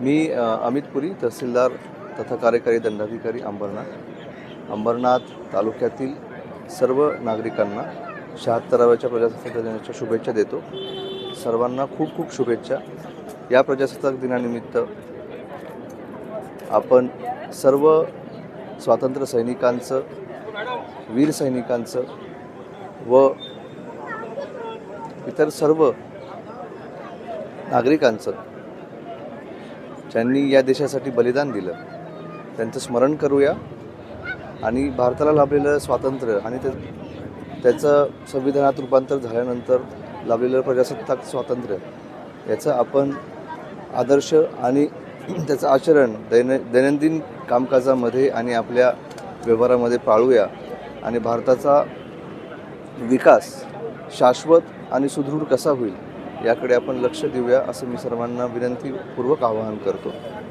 मी अमित पुरी तहसीलदार तथा कार्यकारी दंडाधिकारी अंबरनाथ. अंबरनाथ तालुक्यातील सर्व नागरिकांना शहात्तराव्याच्या प्रजासत्ताक दिनाच्या शुभेच्छा देतो. सर्वांना खूप खूप शुभेच्छा. या प्रजासत्ताक दिनानिमित्त आपण सर्व स्वातंत्र्य सैनिकांचं वीर सैनिकांचं व इतर सर्व नागरिकांचं ज्यांनी या देशासाठी बलिदान दिलं. त्यांचं स्मरण करूया. आणि भारताला लाभलेलं स्वातंत्र्य आणि ते त्याचं संविधानात रूपांतर झाल्यानंतर लाभलेलं प्रजासत्ताक स्वातंत्र्य याचं आपण आदर्श आणि त्याचं आचरण दैन दैनंदिन कामकाजामध्ये आणि आपल्या व्यवहारामध्ये पाळूया. आणि भारताचा विकास शाश्वत आणि सुदृढ कसा होईल याकडे आपण लक्ष देऊया असं मी सर्वांना विनंतीपूर्वक आवाहन करतो.